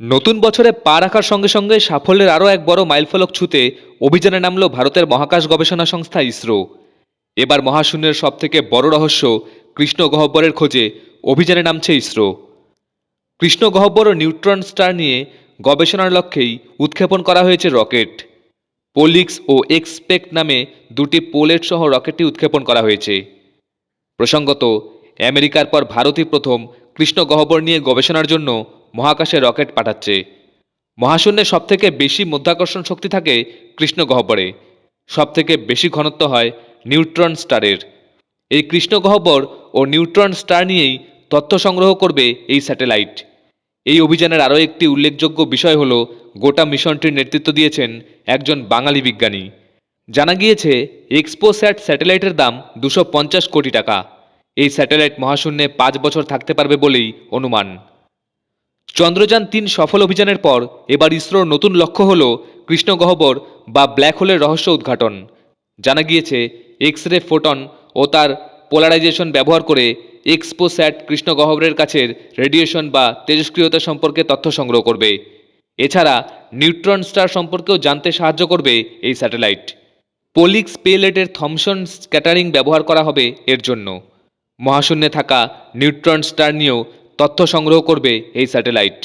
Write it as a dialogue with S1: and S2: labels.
S1: নতুন বছরে পা রাখার সঙ্গে সঙ্গে সাফল্যের আরও এক বড় মাইলফলক ছুতে অভিযানে নামল ভারতের মহাকাশ গবেষণা সংস্থা ইসরো। এবার মহাশূন্যের সবথেকে বড় রহস্য কৃষ্ণ গহ্বরের খোঁজে অভিযানে নামছে ইসরো। কৃষ্ণ গহ্বর ও নিউট্রন স্টার নিয়ে গবেষণার লক্ষ্যেই উৎক্ষেপণ করা হয়েছে রকেট। পোলিক্স ও এক্সপেক্ট নামে দুটি পোলেট সহ রকেটটি উৎক্ষেপণ করা হয়েছে। প্রসঙ্গত, আমেরিকার পর ভারতই প্রথম কৃষ্ণ গহ্বর নিয়ে গবেষণার জন্য মহাকাশে রকেট পাঠাচ্ছে। মহাশূন্যে সবথেকে বেশি মধ্যাকর্ষণ শক্তি থাকে কৃষ্ণ গহ্বরে। সবথেকে বেশি ঘনত্ব হয় নিউট্রন স্টারের। এই কৃষ্ণ গহ্বর ও নিউট্রন স্টার নিয়েই তথ্য সংগ্রহ করবে এই স্যাটেলাইট। এই অভিযানের আরও একটি উল্লেখযোগ্য বিষয় হল, গোটা মিশনটির নেতৃত্ব দিয়েছেন একজন বাঙালি বিজ্ঞানী। জানা গিয়েছে, এক্সপোস্যাট স্যাটেলাইটের দাম দুশো কোটি টাকা। এই স্যাটেলাইট মহাশূন্যে পাঁচ বছর থাকতে পারবে বলেই অনুমান। চন্দ্রযান তিন সফল অভিযানের পর এবার ইসরোর নতুন লক্ষ্য হল কৃষ্ণ গহ্বর বা ব্ল্যাক হোলের রহস্য উদ্ঘাটন। জানা গিয়েছে এক্স রে ফোটন ও তার পোলারাইজেশন ব্যবহার করে এক্সপোস্যাট কৃষ্ণ গহ্বরের কাছের রেডিয়েশন বা তেজস্ক্রিয়তা সম্পর্কে তথ্য সংগ্রহ করবে। এছাড়া নিউট্রন স্টার সম্পর্কেও জানতে সাহায্য করবে এই স্যাটেলাইট পোলিক্স পেলেটের থমসন স্ক্যাটারিং ব্যবহার করা হবে এর জন্য। মহাশূন্যে থাকা নিউট্রন স্টার নিয়েও তথ্য সংগ্রহ করবে এই স্যাটেলাইট।